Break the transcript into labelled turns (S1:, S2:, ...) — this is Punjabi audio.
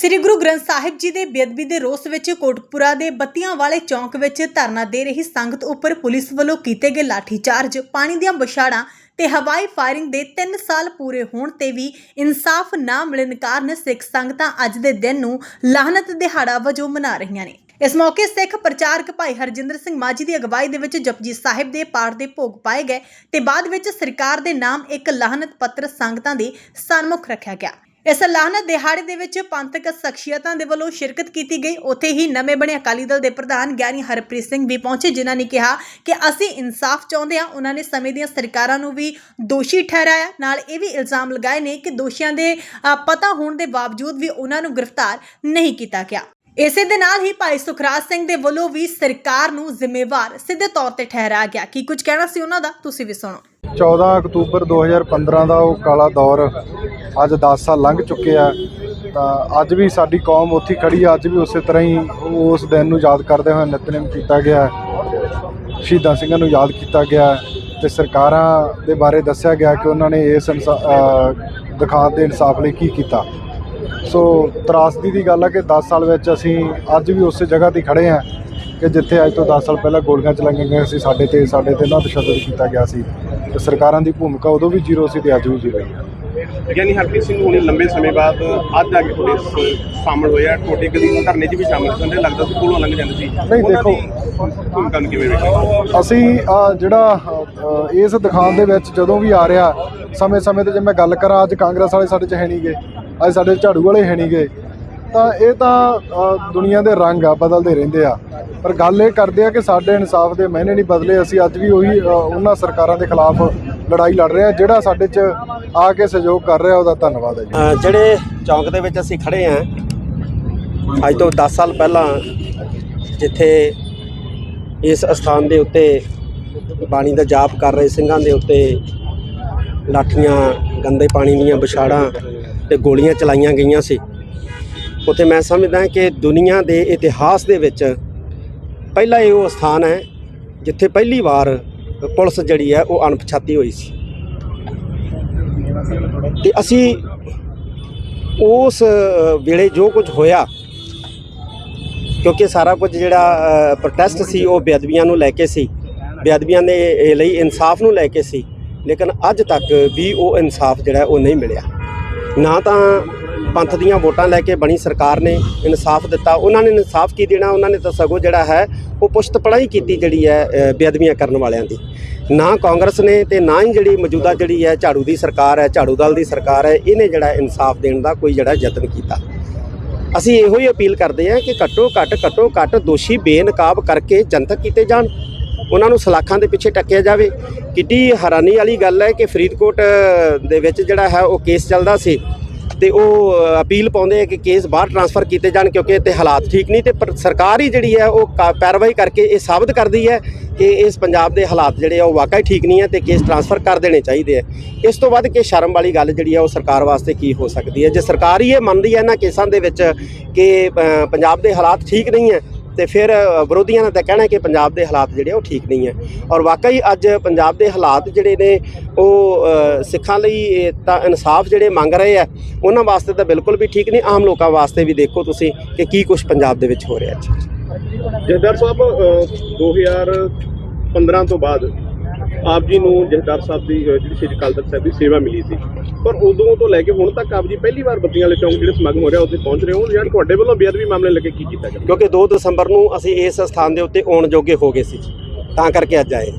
S1: ਸ੍ਰੀ ਗੁਰੂ ਗ੍ਰੰਥ ਸਾਹਿਬ ਜੀ ਦੇ ਬੇਅਦਬੀ ਦੇ ਰੋਸ ਵਿੱਚ ਕੋਟਕਪੁਰਾ ਦੇ ਬੱਤੀਆਂ ਵਾਲੇ ਚੌਂਕ ਵਿੱਚ ਧਰਨਾ ਦੇ ਰਹੀ ਸੰਗਤ ਉੱਪਰ ਪੁਲਿਸ ਵੱਲੋਂ ਕੀਤੇ ਗਏ ਲਾਠੀਚਾਰਜ। ਪਾਣੀ ਦੀਆਂ ਬਛਾੜਾਂ ਤੇ ਹਵਾਈ ਫਾਇਰਿੰਗ ਦੇ 3 ਸਾਲ ਪੂਰੇ ਹੋਣ ਤੇ ਵੀ ਇਨਸਾਫ ਨਾ ਮਿਲਣ ਕਾਰਨ ਸਿੱਖ ਸੰਗਤਾਂ ਅੱਜ ਦੇ ਦਿਨ ਨੂੰ ਲਾਹਨਤ ਦਿਹਾੜਾ ਵਜੋਂ ਮਨਾ ਰਹੀਆਂ ਨੇ। ਇਸ ਮੌਕੇ ਸਿੱਖ ਪ੍ਰਚਾਰਕ ਭਾਈ ਹਰਜਿੰਦਰ ਸਿੰਘ ਮਾਝੀ ਦੀ ਅਗਵਾਈ ਦੇ ਵਿੱਚ ਜਪਜੀ ਸਾਹਿਬ ਦੇ ਪਾਠ ਦੇ ਭੋਗ ਪਾਏ ਗਏ ਤੇ ਬਾਅਦ ਵਿੱਚ ਸਰਕਾਰ ਦੇ ਨਾਮ ਇੱਕ ਲਾਹਨਤ ਪੱਤਰ ਸੰਗਤਾਂ ਦੇ ਸਨਮੁਖ ਰੱਖਿਆ ਗਿਆ। ਇਸ ਲਾਹਨਤ ਦਿਹਾੜੇ ਦੇ ਵਿੱਚ ਪੰਥਕ ਸ਼ਖਸੀਅਤਾਂ ਦੇ ਵੱਲੋਂ ਸ਼ਿਰਕਤ ਕੀਤੀ ਗਈ। ਉੱਥੇ ਹੀ ਨਵੇਂ ਬਣੇ ਅਕਾਲੀ ਦਲ ਦੇ ਪ੍ਰਧਾਨ ਗਿਆਨੀ ਹਰਪ੍ਰੀਤ ਸਿੰਘ ਵੀ ਪਹੁੰਚੇ ਜਿਨ੍ਹਾਂ ਨੇ ਕਿਹਾ ਕਿ ਅਸੀਂ ਇਨਸਾਫ ਚਾਹੁੰਦੇ ਹਾਂ। ਉਹਨਾਂ ਨੇ ਸਮੇਂ ਦੀਆਂ ਸਰਕਾਰਾਂ ਨੂੰ ਵੀ ਦੋਸ਼ੀ ਠਹਿਰਾਇਆ। ਨਾਲ ਇਹ ਵੀ ਇਲਜ਼ਾਮ ਲਗਾਏ ਨੇ ਕਿ ਦੋਸ਼ੀਆਂ ਦੇ ਅ, ਪਤਾ ਹੋਣ ਦੇ ਬਾਵਜੂਦ ਵੀ ਉਹਨਾਂ ਨੂੰ ਗ੍ਰਿਫਤਾਰ ਨਹੀਂ ਕੀਤਾ ਗਿਆ। ਇਸੇ ਦੇ ਨਾਲ ਹੀ ਭਾਈ ਸੁਖਰਾਜ ਸਿੰਘ ਦੇ ਵੱਲੋਂ ਵੀ ਸਰਕਾਰ ਨੂੰ ਜ਼ਿੰਮੇਵਾਰ ਸਿੱਧੇ ਤੌਰ ਤੇ ਠਹਿਰਾਇਆ ਗਿਆ। ਕੀ ਕੁਝ ਕਹਿਣਾ ਸੀ ਉਹਨਾਂ ਦਾ? ਤੁਸੀਂ ਵੀ ਸੁਣੋ।
S2: 14 ਅਕਤੂਬਰ 2015 ਦਾ ਉਹ ਕਾਲਾ ਦੌਰ ਅੱਜ 10 ਸਾਲ ਲੰਘ ਚੁੱਕੇ ਆ, ਤਾਂ ਅੱਜ ਵੀ ਸਾਡੀ ਕੌਮ ਉੱਥੇ ਹੀ ਖੜੀ ਆ, ਅੱਜ ਵੀ ਉਸੇ ਤਰ੍ਹਾਂ ਹੀ ਉਸ ਦਿਨ ਨੂੰ ਯਾਦ ਕਰਦੇ ਹੋਏ ਨਿਤਨੇਮ ਕੀਤਾ ਗਿਆ ਸ਼ਹੀਦਾਂ ਸਿੰਘਾਂ ਨੂੰ ਯਾਦ ਕੀਤਾ ਗਿਆ ਤੇ ਸਰਕਾਰਾਂ ਦੇ ਬਾਰੇ ਦੱਸਿਆ ਗਿਆ ਕਿ ਉਹਨਾਂ ਨੇ ਇਸ ਇਨਸਾ- ਦਿਖਾਤ ਦੇ ਇਨਸਾਫ ਲਈ ਕੀ ਕੀਤਾ। ਸੋ ਤਰਾਸਦੀ ਦੀ ਗੱਲ ਹੈ ਕਿ 10 ਸਾਲ ਵਿੱਚ ਅਸੀਂ ਅੱਜ ਵੀ ਉਸੇ ਜਗ੍ਹਾ ਤੇ ਖੜੇ ਆ ਕਿ ਜਿੱਥੇ ਅੱਜ ਤੋਂ 10 ਸਾਲ ਪਹਿਲਾਂ ਗੋਲੀਆਂ ਚਲਾਈਆਂ ਗਈਆਂ ਸੀ, ਸਾਡੇ ਤੇ ਸਾਡੇ ਤੇ ਨਾ ਤਸ਼ੱਦਦ ਕੀਤਾ ਗਿਆ ਸੀ। ਸਰਕਾਰਾਂ ਦੀ ਭੂਮਿਕਾ ਉਦੋਂ ਵੀ ਜ਼ੀਰੋ ਸੀ ਤੇ ਅੱਜ ਵੀ ਜ਼ੀਰੋ ਹੈ
S3: ਯਾਨੀ ਹਰਪ੍ਰੀਤ ਸਿੰਘ ਹੁਣੇ ਲੰਬੇ ਸਮੇਂ ਬਾਅਦ ਅੱਜ ਆ ਕੇ ਤੁਹਾਡੇ ਸ- ਸ਼ਾਮਲ ਹੋਇਆ ਤੁਹਾਡੇ ਕਦੀ ਧਰਨੇ 'ਚ ਵੀ ਸ਼ਾਮਲ ਸੰਦੇ ਲੱਗਦਾ ਸੀ ਕੋਲੋਂ ਲੰਘ ਜਾਂਦੇ ਸੀ।
S2: ਨਹੀਂ, ਦੇਖੋ।
S3: ਭੂਮਿਕਾ ਨੂੰ ਕਿਵੇਂ ਵੇਖਦੇ
S2: ਅਸੀਂ ਜਿਹੜਾ ਇਸ ਦਿਖਾਉਣ ਦੇ ਵਿੱਚ ਜਦੋਂ ਵੀ ਆ ਰਿਹਾ ਸਮੇਂ-ਸਮੇਂ ਤੇ ਜੇ ਮੈਂ ਗੱਲ ਕਰਾਂ ਅੱਜ ਕਾਂਗਰਸ ਵਾਲੇ ਸਾਡੇ 'ਚ ਹੈ ਨਹੀਂਗੇ ਅੱਜ ਸਾਡੇ ਝਾੜੂ ਵਾਲੇ ਹੈ ਨਹੀਂਗੇ ਤਾਂ ਇਹ ਤਾਂ ਅ, ਦੁਨੀਆ ਦੇ ਰੰਗ ਆ ਬਦਲਦੇ ਰਹਿੰਦੇ ਆ। ਪਰ ਗੱਲ ਇਹ ਕਰਦੇ ਆ ਕਿ ਸਾਡੇ ਇਨਸਾਫ ਦੇ ਮਹੀਨੇ ਨਹੀਂ ਬਦਲੇ। ਅਸੀਂ ਅੱਜ ਵੀ ਉਹੀ ਉਹਨਾਂ ਸਰਕਾਰਾਂ ਦੇ ਖਿਲਾਫ ਲੜਾਈ ਲੜ ਰਹੇ ਆ ਜਿਹੜਾ ਸਾਡੇ 'ਚ ਆ ਕੇ ਸਹਿਯੋਗ ਕਰ ਰਿਹਾ ਉਹਦਾ ਧੰਨਵਾਦ ਹੈ ਜੀ।
S4: ਜਿਹੜੇ ਚੌਂਕ ਦੇ ਵਿੱਚ ਅਸੀਂ ਖੜੇ ਆਂ ਅੱਜ ਤੋਂ 10 ਸਾਲ ਪਹਿਲਾਂ ਜਿੱਥੇ ਇਸ ਅਸਥਾਨ ਦੇ ਉੱਤੇ ਬਾਣੀ ਦਾ ਜਾਪ ਕਰ ਰਹੇ ਸਿੰਘਾਂ ਦੇ ਉੱਤੇ ਲਾਠੀਆਂ ਗੰਦੇ ਪਾਣੀ ਦੀਆਂ ਵਿਛਾੜਾਂ ਤੇ ਗੋਲੀਆਂ ਚਲਾਈਆਂ ਗਈਆਂ ਸੀ। ਉੱਥੇ ਮੈਂ ਸਮਝਦਾ ਕਿ ਦੁਨੀਆ ਦੇ ਇਤਿਹਾਸ ਦੇ ਵਿੱਚ ਪਹਿਲਾ ਇਹ ਉਹ ਸਥਾਨ ਹੈ ਜਿੱਥੇ ਪਹਿਲੀ ਵਾਰ ਪੁਲਿਸ ਜਿਹੜੀ ਹੈ ਉਹ ਅਣਪਛਾਤੀ ਹੋਈ ਸੀ। ਤੇ ਅਸੀਂ ਉਸ ਵੇਲੇ ਜੋ ਕੁਝ ਹੋਇਆ, ਕਿਉਂਕਿ ਸਾਰਾ ਕੁਝ ਜਿਹੜਾ ਪ੍ਰੋਟੈਸਟ ਸੀ, ਉਹ ਬੇਅਦਬੀਆਂ ਨੂੰ ਲੈ ਕੇ ਸੀ। ਬੇਅਦਬੀਆਂ ਦੇ ਲਈ ਇਨਸਾਫ ਨੂੰ ਲੈ ਕੇ ਸੀ, ਲੇਕਿਨ ਅੱਜ ਤੱਕ ਵੀ ਉਹ ਇਨਸਾਫ ਜਿਹੜਾ ਉਹ ਨਹੀਂ ਮਿਲਿਆ। ਨਾ ਤਾਂ ਪੰਥ ਦੀਆਂ ਵੋਟਾਂ ਲੈ ਕੇ ਬਣੀ ਸਰਕਾਰ ਨੇ ਇਨਸਾਫ ਦਿੱਤਾ। ਉਹਨਾਂ ਨੇ ਇਨਸਾਫ ਕੀ ਦੇਣਾ? ਉਹਨਾਂ ਨੇ ਤਾਂ ਸਗੋਂ ਜਿਹੜਾ ਹੈ, ਉਹ ਪੁਸ਼ਤ ਪੜਾਈ ਕੀਤੀ ਜਿਹੜੀ ਹੈ ਬੇਅਦਬੀਆਂ ਕਰਨ ਵਾਲਿਆਂ ਦੀ। ਨਾ ਕਾਂਗਰਸ ਨੇ ਤੇ ਨਾ ਹੀ ਜਿਹੜੀ ਮੌਜੂਦਾ ਜਿਹੜੀ ਹੈ ਝਾੜੂ ਦੀ ਸਰਕਾਰ ਹੈ, ਝਾੜੂ ਦਲ ਦੀ ਸਰਕਾਰ ਹੈ, ਇਹਨੇ ਜਿਹੜਾ ਇਨਸਾਫ ਦੇਣ ਦਾ ਕੋਈ ਜਿਹੜਾ ਯਤਨ ਕੀਤਾ। ਅਸੀਂ ਇਹੋ ਹੀ ਅਪੀਲ ਕਰਦੇ ਹਾਂ ਕਿ ਘੱਟੋ ਘੱਟ ਘੱਟੋ ਘੱਟ ਦੋਸ਼ੀ ਬੇਨਕਾਬ ਕਰਕੇ ਜਨਤਕ ਕੀਤੇ ਜਾਣ। ਉਹਨਾਂ ਨੂੰ ਸਲਾਖਾਂ ਦੇ ਪਿੱਛੇ ਟੱਕਿਆ ਜਾਵੇ। ਕਿੱਡੀ ਹੈਰਾਨੀ ਵਾਲੀ ਗੱਲ ਹੈ ਕਿ ਫਰੀਦਕੋਟ ਦੇ ਵਿੱਚ ਜਿਹੜਾ ਹੈ, ਉਹ ਕੇਸ ਚੱਲਦਾ ਸੀ। ਤੇ ਉਹ ਅਪੀਲ ਪਾਉਂਦੇ ਆ ਕਿ ਕੇਸ ਬਾਹਰ ਟਰਾਂਸਫਰ ਕੀਤੇ ਜਾਣ ਕਿਉਂਕਿ ਇੱਥੇ ਹਾਲਾਤ ਠੀਕ ਨਹੀਂ ਤੇ ਪਰ ਸਰਕਾਰ ਹੀ ਜਿਹੜੀ ਹੈ ਉਹ ਕਾ- ਪੈਰਵਾਈ ਕਰਕੇ ਇਹ ਸਾਬਤ ਕਰਦੀ ਹੈ ਕਿ ਇਸ ਪੰਜਾਬ ਦੇ ਹਾਲਾਤ ਜਿਹੜੇ ਆ ਉਹ ਵਾਕਈ ਠੀਕ ਨਹੀਂ ਹੈ ਤੇ ਕੇਸ ਟਰਾਂਸਫਰ ਕਰ ਦੇਣੇ ਚਾਹੀਦੇ ਆ। ਇਸ ਤੋਂ ਵੱਧ ਕਿ ਸ਼ਰਮ ਵਾਲੀ ਗੱਲ ਜਿਹੜੀ ਆ ਉਹ ਸਰਕਾਰ ਵਾਸਤੇ ਕੀ ਹੋ ਸਕਦੀ ਹੈ? ਜੇ ਸਰਕਾਰ ਹੀ ਇਹ ਮੰਨਦੀ ਹੈ ਇਹਨਾਂ ਕੇਸਾਂ ਦੇ ਵਿੱਚ ਕਿ ਪੰਜਾਬ ਦੇ ਹਾਲਾਤ ਠੀਕ ਨਹੀਂ ਹੈ ਤੇ ਫਿਰ ਵਿਰੋਧੀਆਂ ਦਾ ਤਾਂ ਕਹਿਣਾ ਕਿ ਪੰਜਾਬ ਦੇ ਹਾਲਾਤ ਜਿਹੜੇ ਉਹ ਠੀਕ ਨਹੀਂ ਹੈ। ਔਰ ਵਾਕਈ ਅੱਜ ਪੰਜਾਬ ਦੇ ਹਾਲਾਤ ਜਿਹੜੇ ਨੇ ਉਹ ਸਿੱਖਾਂ ਲਈ ਤਾਂ ਇਨਸਾਫ ਜਿਹੜੇ ਮੰਗ ਰਹੇ ਆ ਉਹਨਾਂ ਵਾਸਤੇ ਤਾਂ ਬਿਲਕੁਲ ਵੀ ਠੀਕ ਨਹੀਂ। ਆਮ ਲੋਕਾਂ ਵਾਸਤੇ ਵੀ ਦੇਖੋ ਤੁਸੀਂ ਕਿ ਕੀ ਕੁਝ ਪੰਜਾਬ ਦੇ ਵਿੱਚ ਹੋ ਰਿਹਾ ਜੀ
S3: ਜਥੇਦਾਰ ਸਾਹਿਬ ਅ, 2015 ਤੋਂ ਬਾਅਦ ਆਪ ਜੀ ਨੂੰ ਜਥੇਦਾਰ ਸਾਹਿਬ ਦੀ ਜਿਹੜੀ ਸ਼੍ਰੀ ਅਕਾਲ ਤਖਤ ਸਾਹਿਬ ਦੀ ਸੇਵਾ ਮਿਲੀ ਸੀ। ਪਰ ਉਦੋਂ ਤੋਂ ਲੈ ਕੇ ਹੁਣ ਤੱਕ ਆਪ ਜੀ ਪਹਿਲੀ ਵਾਰ ਬੱਤੀਆਂ ਵਾਲੇ ਚੌਂਕ ਜਿਹੜੇ ਸਮਾਗਮ ਹੋ ਰਿਹਾ, ਉੱਥੇ ਪਹੁੰਚ ਰਹੇ ਹੋ ਜਾਂ ਤੁਹਾਡੇ ਵੱਲੋਂ ਬੇਅਦਬੀ ਮਾਮਲੇ ਲੱਗੇ ਕੀ ਕੀਤਾ ਗਿਆ?
S4: ਕਿਉਂਕਿ 2 ਦਸੰਬਰ ਨੂੰ ਅਸੀਂ ਇਸ ਸਥਾਨ ਦੇ ਉੱਤੇ ਆਉਣ ਜੋਗੇ ਹੋ ਗਏ ਸੀ ਤਾਂ ਕਰਕੇ ਅੱਜ ਆਏ